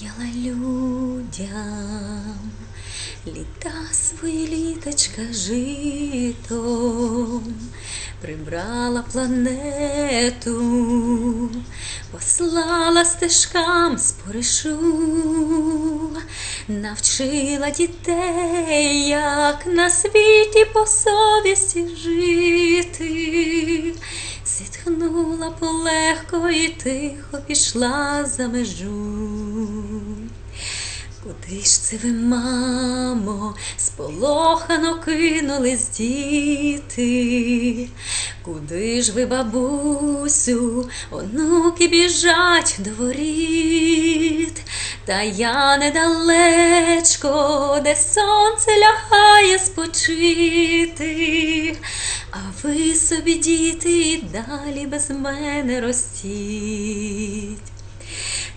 Посіяла людям літа свої літочка житом, прибрала планету, послала стежкам споришу, навчила дітей, як на світі по совісті жити. Полегко і тихо пішла за межу. Куди ж це ви, мамо, сполохано кинулись діти? Куди ж ви, бабусю, онуки біжать до воріт? Та я недалечко, де сонце лягає спочити. А ви собі, діти, і далі без мене ростіть.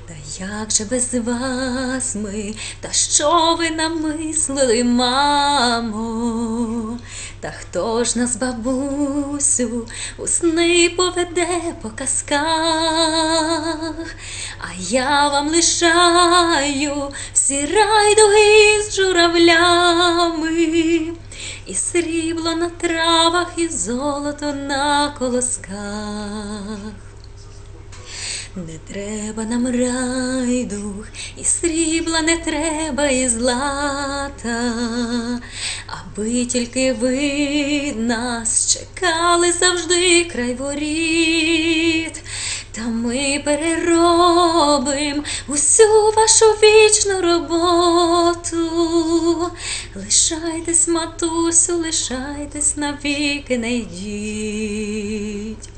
Та як же без вас ми, та що ви намислили, мамо? Та хто ж нас, бабусю, у сни поведе по казках? А я вам лишаю всі райдуги з журавлями, і срібло на травах, і золото на колосках. Не треба нам райдух, і срібла не треба, і злата, аби тільки ви нас чекали завжди край воріт. Та ми переробим усю вашу вічну роботу. Лишайтесь, матусю, лишайтесь навіки, не йдіть.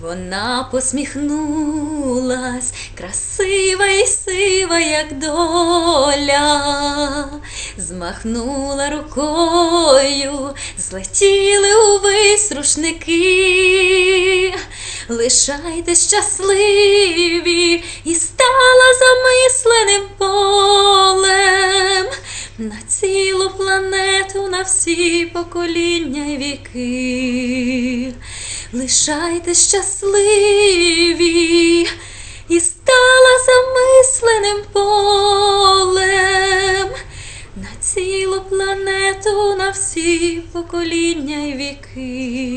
Вона посміхнулась, красива і сива, як доля, змахнула рукою, злетіли увесь рушники. Лишайтесь щасливі і стала замисленим полем на цілу планету, на всі покоління й віки. Лишайтесь щасливі і стала замисленим полем на цілу планету, на всі покоління й віки.